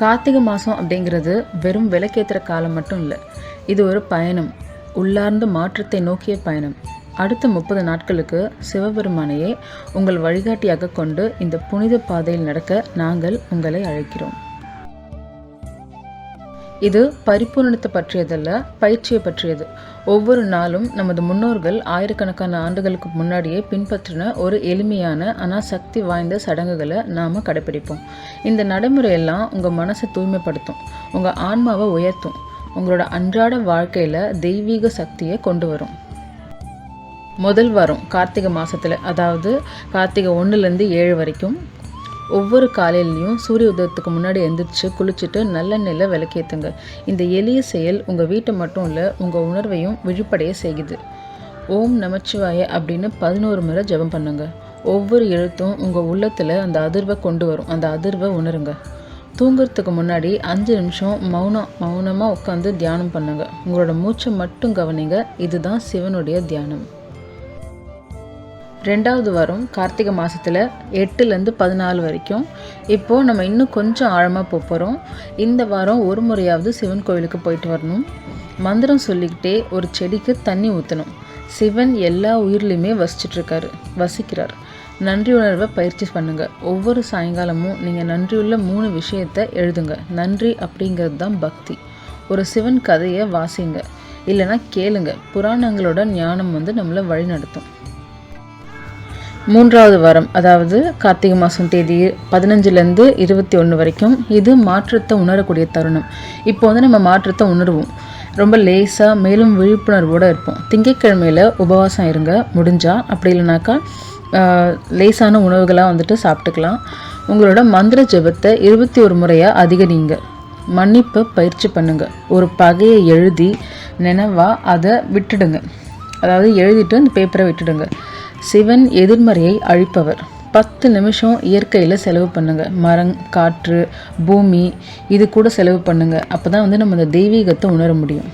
கார்த்திகை மாதம் அப்படிங்கிறது வெறும் விளக்கேற்றுற காலம் மட்டும் இல்லை. இது ஒரு பயணம். உள்ளார்ந்த மாற்றத்தை நோக்கிய பயணம். அடுத்த முப்பது நாட்களுக்கு சிவபெருமானையே உங்கள் வழிகாட்டியாக கொண்டு இந்த புனித பாதையில் நடக்க நாங்கள் உங்களை அழைக்கிறோம். இது பரிபூர்ணத்தை பற்றியதல்ல பயிற்சியை பற்றியது. ஒவ்வொரு நாளும் நமது முன்னோர்கள் ஆயிரக்கணக்கான ஆண்டுகளுக்கு முன்னாடியே பின்பற்றின ஒரு எளிமையான ஆனால் சக்தி வாய்ந்த சடங்குகளை நாம் கடைப்பிடிப்போம். இந்த நடைமுறையெல்லாம் உங்கள் மனசை தூய்மைப்படுத்தும் உங்கள் ஆன்மாவை உயர்த்தும் உங்களோட அன்றாட வாழ்க்கையில் தெய்வீக சக்தியை கொண்டு வரும். முதல் வாரம் கார்த்திகை மாதத்தில் அதாவது கார்த்திகை ஒன்றுலேருந்து ஏழு வரைக்கும் ஒவ்வொரு காலையிலையும் சூரிய உதயத்துக்கு முன்னாடி எந்திரிச்சு குளிச்சுட்டு நல்லெண்ணெயில் விளக்கேற்றுங்க இந்த எளிய செயல் உங்கள் வீட்டை மட்டும் இல்லை உங்கள் உணர்வையும் விழிப்படைய செய்யுது. ஓம் நமச்சிவாய அப்படின்னு பதினோரு முறை ஜெபம் பண்ணுங்க. ஒவ்வொரு எழுத்தும் உங்கள் உள்ளத்தில் அந்த அதிர்வை கொண்டு வரும். அந்த அதிர்வை உணருங்க. தூங்குறதுக்கு முன்னாடி அஞ்சு நிமிஷம் மௌனம் மௌனமாக உட்காந்து தியானம் பண்ணுங்க. உங்களோட மூச்சை மட்டும் கவனிங்க. இதுதான் சிவனுடைய தியானம். ரெண்டாவது வாரம் கார்த்திகை மாதத்தில் எட்டுலேருந்து பதினாலு வரைக்கும். இப்போது நம்ம இன்னும் கொஞ்சம் ஆழமாக போக போகிறோம் இந்த வாரம் ஒரு முறையாவது சிவன் கோவிலுக்கு போயிட்டு வரணும். மந்திரம் சொல்லிக்கிட்டே ஒரு செடிக்கு தண்ணி ஊற்றணும் சிவன் எல்லா உயிர்லையுமே வசிச்சிட்ருக்காரு வசிக்கிறார். நன்றி உணர்வை பயிற்சி பண்ணுங்கள் ஒவ்வொரு சாயங்காலமும் நீங்கள் நன்றியுள்ள மூணு விஷயத்தை எழுதுங்க. நன்றி அப்படிங்கிறது தான் பக்தி. ஒரு சிவன் கதையை வாசிங்க. இல்லைன்னா கேளுங்க. புராணங்களோட ஞானம் வந்து நம்மளை வழிநடத்தும். மூன்றாவது வாரம் அதாவது கார்த்திகை மாதம் தேதி பதினஞ்சுலேருந்து இருபத்தி ஒன்று வரைக்கும் இது மாற்றத்தை உணரக்கூடிய தருணம். இப்போ வந்து நம்ம மாற்றத்தை உணர்வோம். ரொம்ப லேசாக மேலும் விழிப்புணர்வோடு இருப்போம். திங்கட்கிழமையில் உபவாசம் இருங்க முடிஞ்சால் அப்படி இல்லைனாக்கா லேசான உணவுகளாக வந்துட்டு சாப்பிட்டுக்கலாம். உங்களோட மந்திர ஜெபத்தை இருபத்தி ஒரு முறையாக அதிகரிங்க. மன்னிப்பை பயிற்சி பண்ணுங்க. ஒரு பகையை எழுதி நினைவாக அதை விட்டுடுங்க. அதாவது எழுதிட்டு அந்த பேப்பரை விட்டுடுங்க. சிவன் எதிர்மறையை அழிப்பவர். பத்து நிமிஷம் இயற்கையில் செலவு பண்ணுங்க. மரம் காற்று பூமி இது கூட செலவு பண்ணுங்க. அப்போ தான் வந்து நம்ம அந்த தெய்வீகத்தை உணர முடியும்.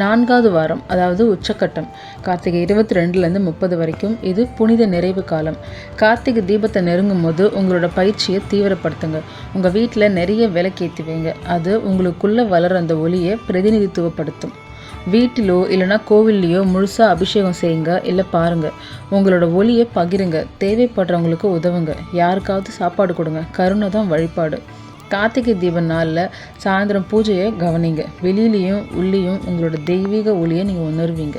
நான்காவது வாரம் அதாவது உச்சக்கட்டம். கார்த்திகை இருபத்தி ரெண்டுலேருந்து முப்பது வரைக்கும் இது புனித நிறைவு காலம். கார்த்திகை தீபத்தை நெருங்கும் போது உங்களோட பயிற்சியை தீவிரப்படுத்துங்க. உங்கள் வீட்டில் நிறைய விளக்கேற்றி வைங்க. அது உங்களுக்குள்ளே வளர அந்த ஒளியை பிரதிநிதித்துவப்படுத்தும். வீட்டிலோ இல்லைன்னா கோவில்லையோ முழுசாக அபிஷேகம் செய்யுங்க இல்லை பாருங்கள் உங்களோட ஒளியை பகிருங்க தேவைப்படுறவங்களுக்கு உதவுங்க. யாருக்காவது சாப்பாடு கொடுங்க கருணை தான் வழிபாடு. கார்த்திகை தீப நாளில் சாயந்தரம் பூஜையை கவனிங்க. வெளியிலையும் உள்ளேயும் உங்களோட தெய்வீக ஒளியை நீங்கள் உணர்வீங்க.